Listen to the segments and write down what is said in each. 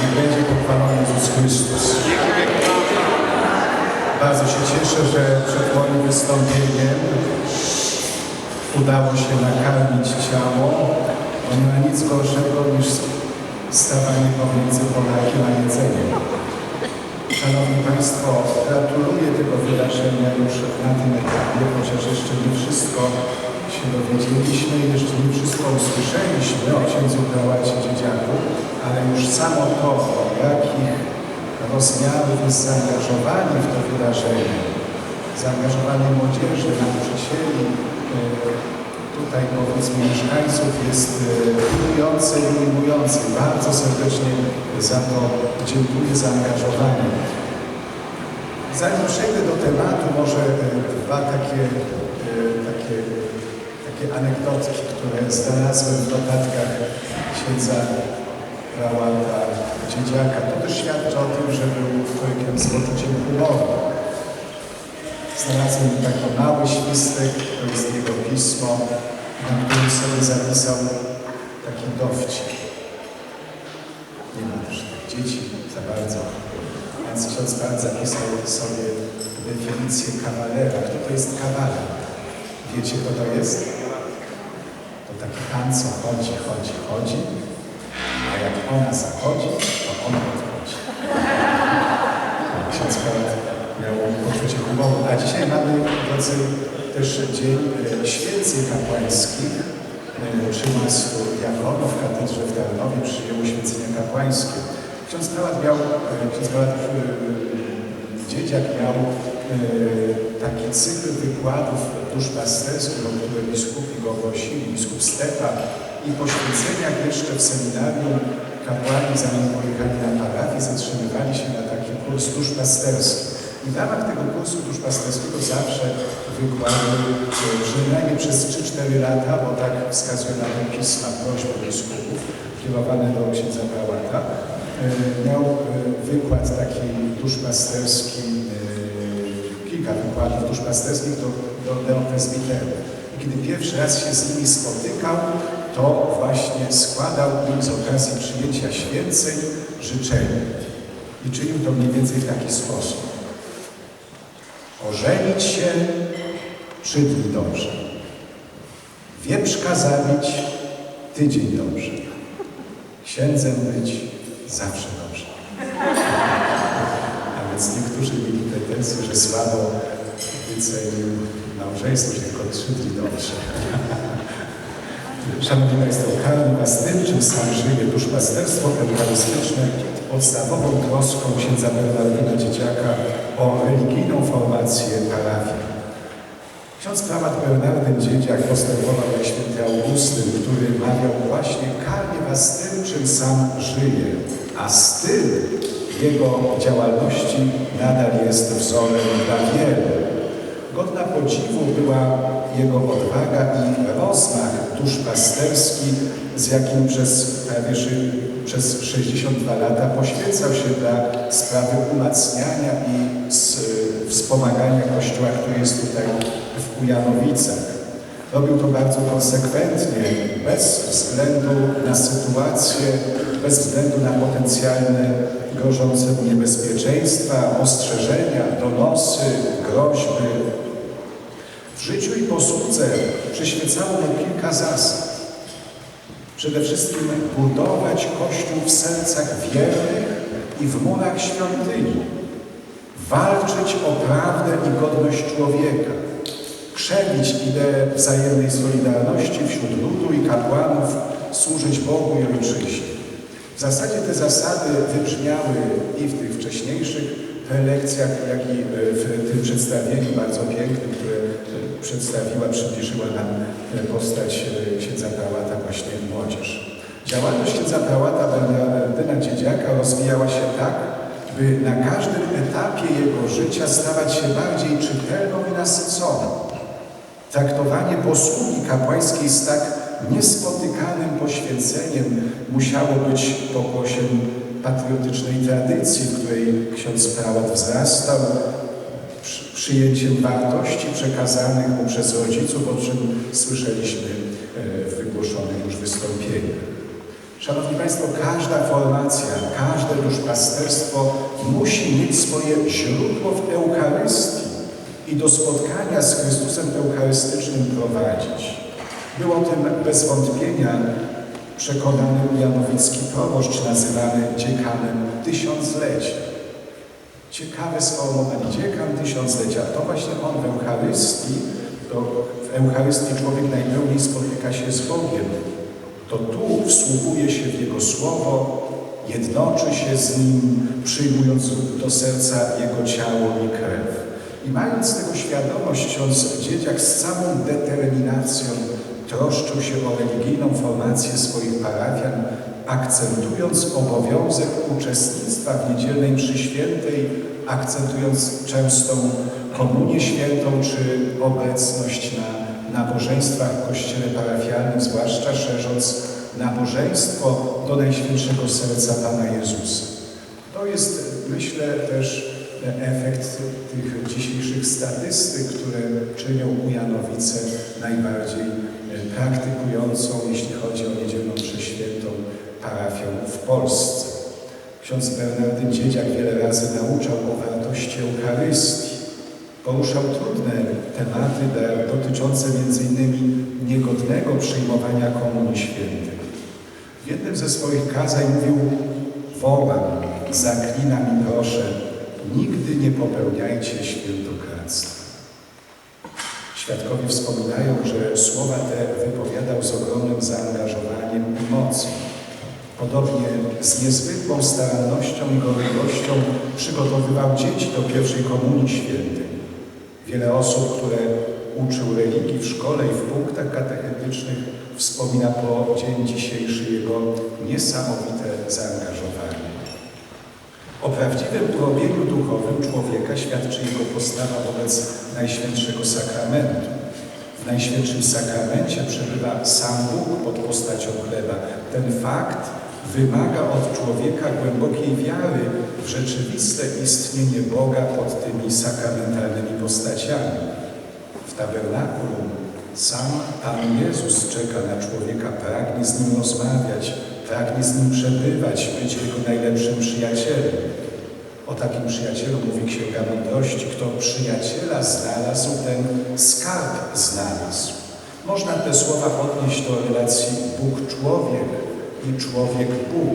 Niech będzie pochwalony Jezus Chrystus. Bardzo się cieszę, że przed moim wystąpieniem udało się nakarmić ciało, bo nie ma nic gorszego niż stawanie pomiędzy Polakiem a jedzeniem. Szanowni Państwo, gratuluję tego wydarzenia już na tym etapie, chociaż jeszcze nie wszystko się dowiedzieliśmy, jeszcze nie wszystko usłyszeliśmy o księdzu prałacie dzieciaku, ale już samo to, jakich rozmiarów jest zaangażowanie w to wydarzenie, zaangażowanie młodzieży, nauczycieli, e, tutaj powiedzmy mieszkańców jest e, budujące i ujmujące. Bardzo serdecznie za to dziękuję za angażowanie. Zanim przejdę do tematu, może e, dwa takie, e, takie, takie anegdotki, które znalazłem w notatkach księdza prałata Dziedziaka. To też świadczy o tym, że był człowiekiem z poczuciem humoru. Znalazłem taki mały świstek, to jest jego pismo, na którym sobie zapisał taki dowcip. Nie ma też tak dzieci za bardzo. Więc ksiądz Pan zapisał sobie definicję kawalera. Kto to jest kawaler? Wiecie, kto to jest? To taki pan, co chodzi, chodzi, chodzi, a jak ona zachodzi, to on odchodzi. Ksiądz Pan miał poczucie humoru. A dzisiaj mamy, drodzy, też dzień e, święceń kapłańskich. 13 diakonów w katedrze w Tarnowie przyjęło święcenia kapłańskie. Ksiądz prałat miał, e, ksiądz prałat e, Dziedziak miał taki cykl wykładów duszpasterskich, o które biskupi go prosili, biskup Stepan i po święceniach jeszcze w seminarium kapłani zanim pojechali na parafię zatrzymywali się na taki kurs duszpasterski. I w ramach tego kursu duszpasterskiego zawsze wykłady, e, przynajmniej przez 3-4 lata, bo tak wskazują na to pisma prośby biskupów kierowane do księdza prałata, e, miał e, wykład taki duszpasterski, e, kilka wykładów duszpasterskich do, do neopresbiterów. I kiedy pierwszy raz się z nimi spotykał, to właśnie składał im z okazji przyjęcia święceń życzenia. I czynił to mniej więcej w taki sposób. Ożenić się trzy dni dobrze. Wieprzka zabić tydzień dobrze. Księdzem być zawsze dobrze. A więc niektórzy pretensje, że słabo wycenił małżeństwo, że tylko trzy dni dobrze. Szanowni Państwo, tym, czym sam żyje. Duszpasterstwo eucharystyczne podstawową troską księdza Bernardyna Dzieciaka o religijną formację parafii. Ksiądz prałat Bernardyn Dziedziak postępował jak święty Augustyn, który mawiał właśnie karmię Was tym, czym sam żyje, a styl jego działalności nadal jest wzorem dla wielu. Godna podziwu była jego odwaga i rozmach duszpasterski, z jakim przez prawie przez 62 lata poświęcał się dla sprawy umacniania i s- wspomagania Kościoła, który jest tutaj w Ujanowicach. Robił to bardzo konsekwentnie, bez względu na sytuację, bez względu na potencjalne grożące mu niebezpieczeństwa, ostrzeżenia, donosy, groźby. W życiu i posłudze przyświecało mu kilka zasad. Przede wszystkim budować Kościół w sercach wiernych i w murach świątyni. Walczyć o prawdę i godność człowieka. Krzewić ideę wzajemnej solidarności wśród ludu i kapłanów, służyć Bogu i Ojczyźnie. W zasadzie te zasady wybrzmiały i w tych wcześniejszych prelekcjach, jak i w tym przedstawieniu bardzo pięknym, które przedstawiła, przybliżyła nam postać księdza prałata właśnie młodzież. Działalność księdza prałata Bernardyna Dziedziaka rozwijała się tak, by na każdym etapie jego życia stawać się bardziej czytelną i nasyconą. Traktowanie posługi kapłańskiej z tak niespotykanym poświęceniem musiało być pokłosiem patriotycznej tradycji, w której ksiądz prałat wzrastał, przy- przyjęciem wartości przekazanych mu przez rodziców, o czym słyszeliśmy e, w wygłoszonych już wystąpieniach. Szanowni Państwo, każda formacja, każde duszpasterstwo musi mieć swoje źródło w Eucharystii i do spotkania z Chrystusem Eucharystycznym prowadzić. Był o tym bez wątpienia przekonany Janowicki proboszcz nazywany dziekanem tysiąclecia. Ciekawe sformułowanie, dziekan tysiąclecia. To właśnie on w Eucharystii, to w Eucharystii człowiek najpełniej spotyka się z Bogiem. To tu wsłuchuje się w Jego Słowo, jednoczy się z Nim, przyjmując do serca Jego ciało i krew. I mając tego świadomość, ksiądz dzieciak z całą determinacją troszczył się o religijną formację swoich parafian, akcentując obowiązek uczestnictwa w niedzielnej mszy świętej, akcentując częstą komunię świętą czy obecność na nabożeństwach w kościele parafialnym, zwłaszcza szerząc nabożeństwo do Najświętszego Serca Pana Jezusa. To jest, myślę, też efekt tych dzisiejszych statystyk, które czynią Ujanowicę najbardziej praktykującą, jeśli chodzi o niedzielną mszę świętą, parafią w Polsce. Ksiądz Bernardyn Dziedziak wiele razy nauczał o wartości Eucharystii. Poruszał trudne tematy dotyczące m.in. niegodnego przyjmowania Komunii Świętej. W jednym ze swoich kazań mówił wołam, zaklinam i proszę, nigdy nie popełniajcie świętokradztwa. Świadkowie wspominają, że słowa te wypowiadał z ogromnym zaangażowaniem i mocą. Podobnie z niezwykłą starannością i gorliwością przygotowywał dzieci do pierwszej komunii świętej. Wiele osób, które uczył religii w szkole i w punktach katechetycznych wspomina po dzień dzisiejszy jego niesamowite zaangażowanie. O prawdziwym urobieniu duchowym człowieka świadczy jego postawa wobec Najświętszego Sakramentu. W Najświętszym Sakramencie przebywa sam Bóg pod postacią chleba. Ten fakt wymaga od człowieka głębokiej wiary w rzeczywiste istnienie Boga pod tymi sakramentalnymi postaciami. W tabernakulum sam Pan Jezus czeka na człowieka, pragnie z nim rozmawiać, pragnie z nim przebywać, być jego najlepszym przyjacielem. O takim przyjacielu mówi Księga Mądrości. Kto przyjaciela znalazł, ten skarb znalazł. Można te słowa odnieść do relacji Bóg-człowiek i człowiek-Bóg.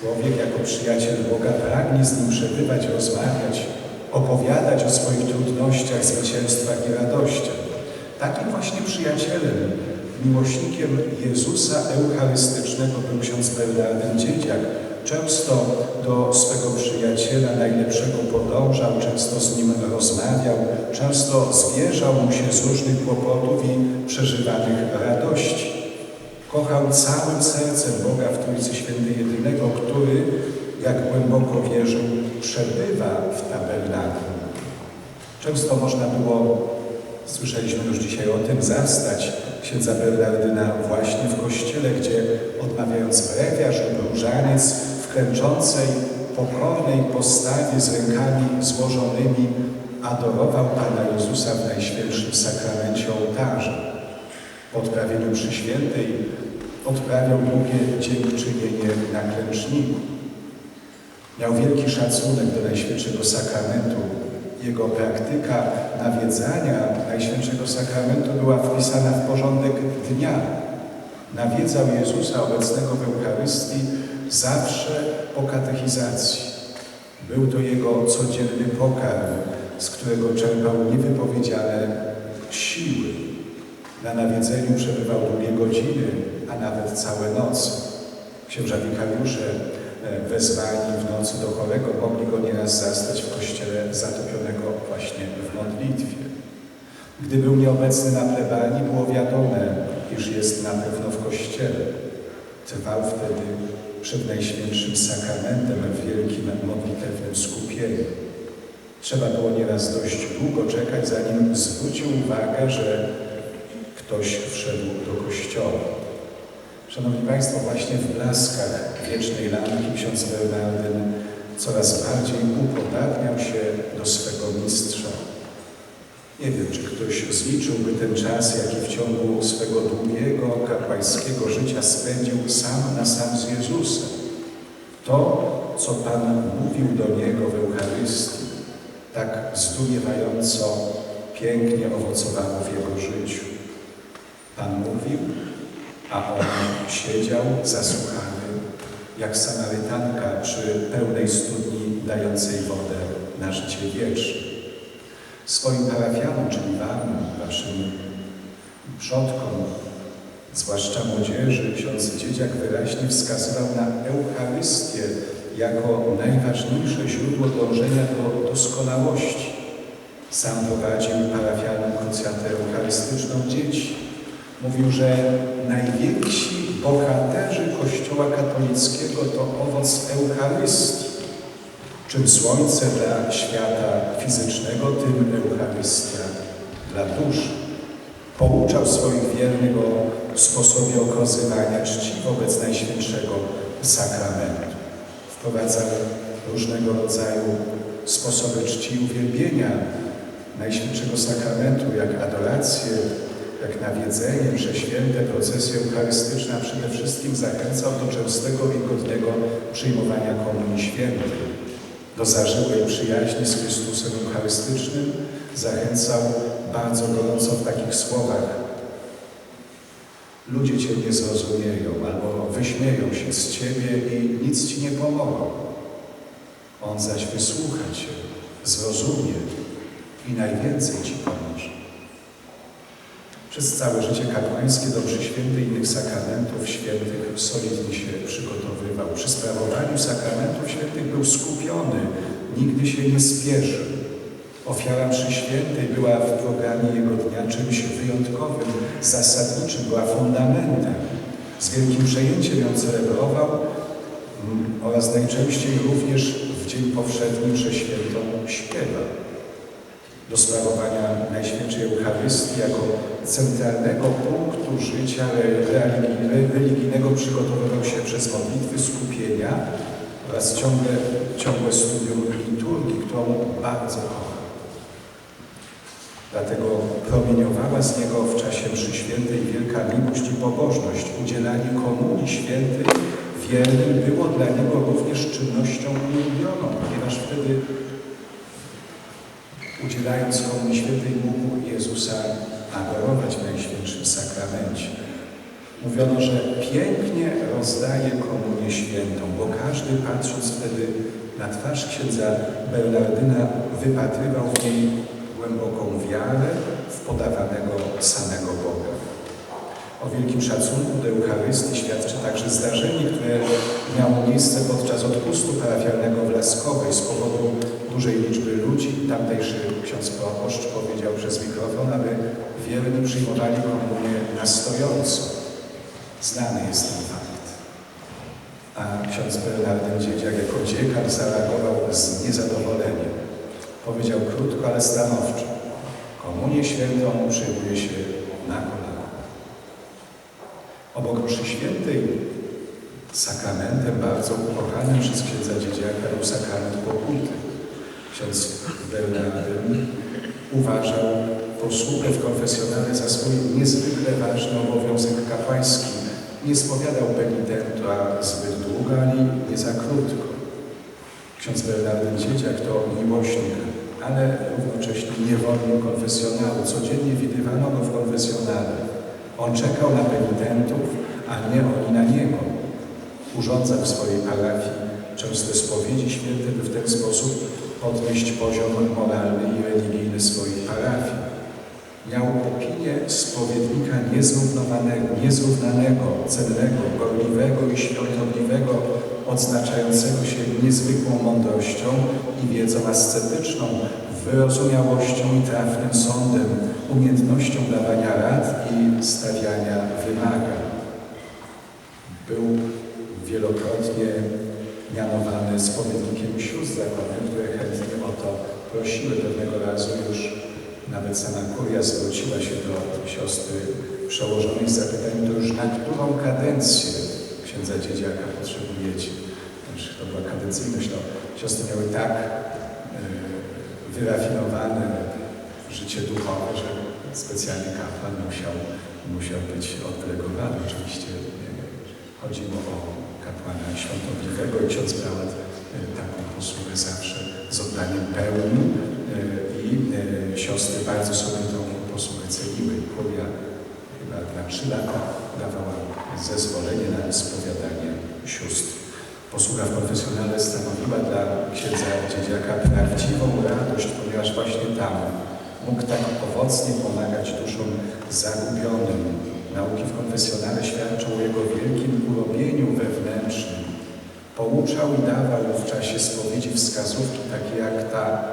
Człowiek jako przyjaciel Boga pragnie z nim przebywać, rozmawiać, opowiadać o swoich trudnościach, zwycięstwach i radościach. Takim właśnie przyjacielem, miłośnikiem Jezusa Eucharystycznego był ksiądz Bernardyn Dziedziak. Często do swego przyjaciela najlepszego podążał, często z nim rozmawiał, często zwierzał mu się z różnych kłopotów i przeżywanych radości. Kochał całym sercem Boga w Trójcy Świętej Jedynego, który, jak głęboko wierzył, przebywa w tabernakulum. Często można było, słyszeliśmy już dzisiaj o tym, zastać księdza Bernardyna właśnie w kościele, gdzie odmawiając brewiarz lub w klęczącej, pokornej postawie z rękami złożonymi adorował Pana Jezusa w Najświętszym Sakramencie ołtarza. Po odprawieniu przy świętej odprawiał długie dziękczynienie na klęczniku. Miał wielki szacunek do Najświętszego Sakramentu. Jego praktyka nawiedzania Najświętszego Sakramentu była wpisana w porządek dnia. Nawiedzał Jezusa obecnego w Eucharystii zawsze po katechizacji. Był to jego codzienny pokarm, z którego czerpał niewypowiedziane siły. Na nawiedzeniu przebywał długie godziny, a nawet całe noce. Księża wikariusze wezwani w nocy do chorego mogli go nieraz zastać w kościele zatopionego właśnie w modlitwie. Gdy był nieobecny na plebanii, było wiadome, iż jest na pewno w kościele. Trwał wtedy przed Najświętszym Sakramentem w wielkim modlitewnym skupieniu. Trzeba było nieraz dość długo czekać, zanim zwrócił uwagę, że ktoś wszedł do kościoła. Szanowni Państwo, właśnie w blaskach wiecznej lampki ksiądz Bernardyn coraz bardziej upodabniał się do swego mistrza. Nie wiem, czy ktoś zliczyłby ten czas, jaki w ciągu swego długiego kapłańskiego życia spędził sam na sam z Jezusem. To co Pan mówił do niego w Eucharystii, tak zdumiewająco pięknie owocowało w jego życiu. Pan mówił, a on siedział zasłuchany, jak Samarytanka przy pełnej studni dającej wodę na życie wieczne. Swoim parafianom, czyli Wam, Waszym przodkom, zwłaszcza młodzieży, ksiądz Dziedziak wyraźnie wskazywał na Eucharystię jako najważniejsze źródło dążenia do doskonałości. Sam prowadził parafialną krucjatę eucharystyczną dzieci. Mówił, że najwięksi bohaterzy Kościoła katolickiego to owoc Eucharystii. Czym słońce dla świata fizycznego, tym Eucharystia dla duszy. Pouczał swoich wiernych o sposobie okazywania czci wobec Najświętszego Sakramentu. Wprowadzał różnego rodzaju sposoby czci uwielbienia Najświętszego Sakramentu, jak adorację, jak nawiedzenie, prześwięte, procesje eucharystyczne, a przede wszystkim zachęcał do częstego i godnego przyjmowania Komunii Świętej. Do zażyłej przyjaźni z Chrystusem Eucharystycznym zachęcał bardzo gorąco w takich słowach. Ludzie Cię nie zrozumieją albo wyśmieją się z Ciebie i nic Ci nie pomogą. On zaś wysłucha Cię, zrozumie i najwięcej Ci pomoże. Przez całe życie kapłańskie do przyświęty innych sakramentów świętych solidnie się przygotowywał. Przy sprawowaniu sakramentów świętych był skupiony, nigdy się nie spieszył. Ofiara mszy świętej była w programie jego dnia czymś wyjątkowym, zasadniczym, była fundamentem. Z wielkim przejęciem ją celebrował mm, oraz najczęściej również w dzień powszedni mszę świętą śpiewał do sprawowania Najświętszej Eucharystii jako centralnego punktu życia religijnego przygotowywał się przez modlitwy skupienia oraz ciągle, ciągłe studium liturgii, którą bardzo kochał. Dlatego promieniowała z niego w czasie mszy świętej wielka miłość i pobożność. Udzielanie komunii świętej wiernym było dla niego również czynnością ulubioną, ponieważ wtedy udzielając Komunii Świętej mógł Jezusa adorować w Najświętszym Sakramencie. Mówiono, że pięknie rozdaje Komunię Świętą, bo każdy patrząc wtedy na twarz księdza Bernardyna wypatrywał w niej głęboką wiarę w podawanego samego Boga. O wielkim szacunku do Eucharystii świadczy także zdarzenie, które miało miejsce podczas odpustu parafialnego w Laskowej z powodu dużej liczby ludzi. Tamtejszy ksiądz proboszcz powiedział przez mikrofon, aby wierni przyjmowali komunię na stojąco. Znany jest ten fakt. A ksiądz Bernardyn Dziedziak jako dziekan zareagował z niezadowoleniem. Powiedział krótko, ale stanowczo. Komunię świętą przyjmuje się na kolana. Obok mszy świętej sakramentem bardzo ukochanym przez księdza Dziedziaka był sakrament pokuty. Ksiądz Bernardyn uważał posługę w konfesjonale za swój niezwykle ważny obowiązek kapłański. Nie spowiadał penitentu a zbyt długo, ani nie za krótko. Ksiądz Bernardyn Dziedziak to miłośnik, ale równocześnie niewolnik konfesjonału. Codziennie widywano go w konfesjonale. On czekał na penitentów, a nie oni na niego. Urządzał w swojej parafii częste spowiedzi święte, by w ten sposób podnieść poziom moralny i religijny swojej parafii. Miał opinię spowiednika niezrównowanego, niezrównanego, cennego, gorliwego i świątobliwego, odznaczającego się niezwykłą mądrością i wiedzą ascetyczną, wyrozumiałością i trafnym sądem, umiejętnością dawania rad i stawiania wymagań. Był wielokrotnie mianowany spowiednikiem sióstr zakonnych, które chętnie o to prosiły. Pewnego razu już nawet sama kuria zwróciła się do siostry przełożonej z zapytaniem, to już na którą kadencję księdza dziedziaka potrzebujecie? Znaczy, to była kadencyjność. No, siostry miały tak e, wyrafinowane życie duchowe, że specjalny kapłan musiał, musiał być oddelegowany. Oczywiście nie, chodziło o kapłana świątobliwego i ksiądz prałat taką posługę zawsze z oddaniem pełnym e, i e, siostry bardzo sobie tą posługę ceniły. Kuria chyba na trzy lata dawała zezwolenie na spowiadanie sióstr. Posługa w konfesjonale stanowiła dla księdza dziedziaka prawdziwą radość, ponieważ właśnie tam mógł tak owocnie pomagać duszom zagubionym. Nauki w konfesjonale świadczą o jego wielkim urobieniu wewnętrznym. Pouczał i dawał w czasie spowiedzi wskazówki, takie jak ta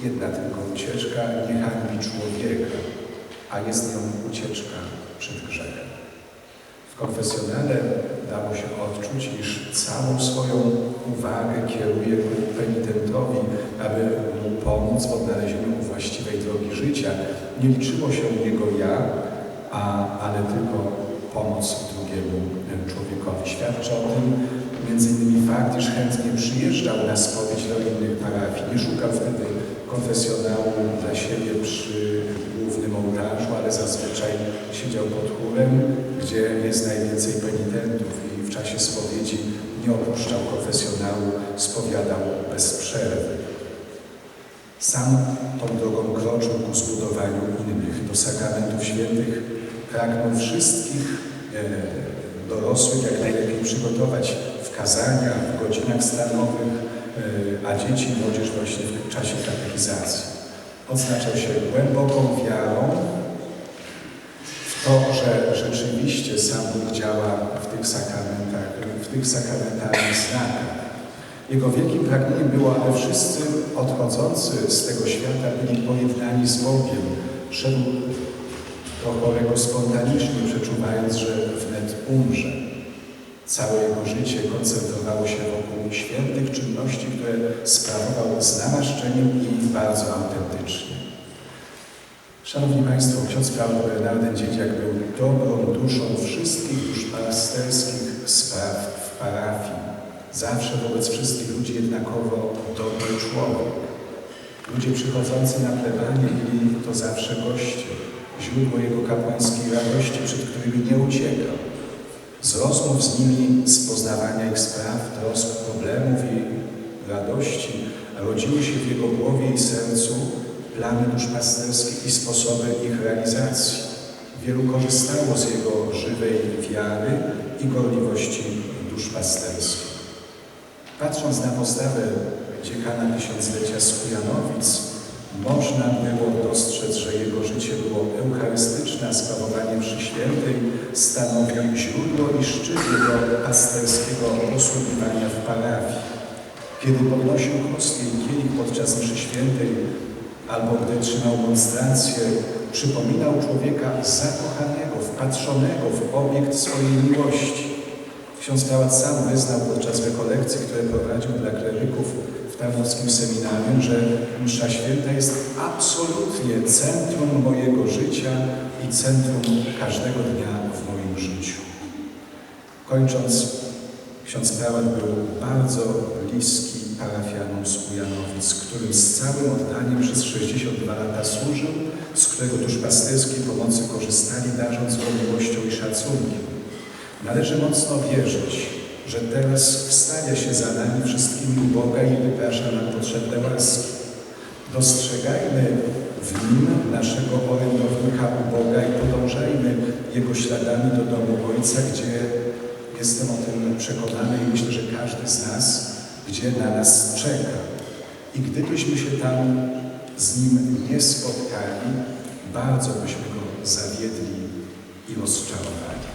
jedna tylko ucieczka nie hańbi człowieka, a jest nią ucieczka przed grzechem. W konfesjonale dało się odczuć, iż całą swoją uwagę kieruje penitentowi, aby pomóc w odnalezieniu właściwej drogi życia. Nie liczyło się jego ja, a, ale tylko pomoc drugiemu człowiekowi. Świadczy o tym między innymi fakt, iż chętnie przyjeżdżał na spowiedź do innych parafii. Nie szukał wtedy konfesjonału dla siebie przy głównym ołtarzu, ale zazwyczaj siedział pod chórem, gdzie jest najwięcej penitentów i w czasie spowiedzi nie opuszczał konfesjonału, spowiadał bez przerwy. Sam tą drogą kroczył ku zbudowaniu innych. Do sakramentów świętych pragnął wszystkich e, dorosłych jak najlepiej przygotować w kazaniach, w godzinach stanowych, e, a dzieci i młodzież właśnie w czasie katechizacji. Odznaczał się głęboką wiarą w to, że rzeczywiście sam Bóg działa w tych sakramentach, w tych sakramentalnych znakach. Jego wielkim pragnieniem było, aby wszyscy odchodzący z tego świata byli pojednani z Bogiem. Szedł do chorego spontanicznie, przeczuwając, że wnet umrze. Całe jego życie koncentrowało się wokół świętych czynności, które sprawował z namaszczeniem i bardzo autentycznie. Szanowni Państwo, ksiądz Paweł Bernardyn Dziedziak był dobrą duszą wszystkich duszpasterskich spraw w parafii. Zawsze wobec wszystkich ludzi jednakowo dobry człowiek. Ludzie przychodzący na plebanie byli to zawsze goście, źródło jego kapłańskiej radości, przed którymi nie uciekał. Z rozmów z nimi, z poznawania ich spraw, trosk, problemów i radości rodziły się w jego głowie i sercu plany duszpasterskich i sposoby ich realizacji. Wielu korzystało z jego żywej wiary i gorliwości duszpasterskiej. Patrząc na postawę dziekana tysiąclecia z Kujanowic, można było dostrzec, że jego życie było eucharystyczne, a sprawowanie mszy świętej stanowi źródło i szczyt jego pasterskiego posługiwania w parafii. Kiedy podnosił hostię i kielich podczas mszy świętej, albo gdy trzymał monstrancję, przypominał człowieka zakochanego, wpatrzonego w obiekt swojej miłości. Ksiądz Pałac sam wyznał podczas rekolekcji, które prowadził dla kleryków w Tarnowskim Seminarium, że msza święta jest absolutnie centrum mojego życia i centrum każdego dnia w moim życiu. Kończąc, ksiądz Prałat był bardzo bliski parafianom z Kujanowic, którym z całym oddaniem przez 62 lata służył, z którego duszpasterskiej pomocy korzystali, darząc go miłością i szacunkiem. Należy mocno wierzyć, że teraz wstawia się za nami wszystkimi u Boga i wyprasza nam potrzebne łaski. Dostrzegajmy w nim naszego orędownika u Boga i podążajmy jego śladami do domu Ojca, gdzie jestem o tym przekonany i myślę, że każdy z nas, gdzie na nas czeka. I gdybyśmy się tam z nim nie spotkali, bardzo byśmy go zawiedli i rozczarowali.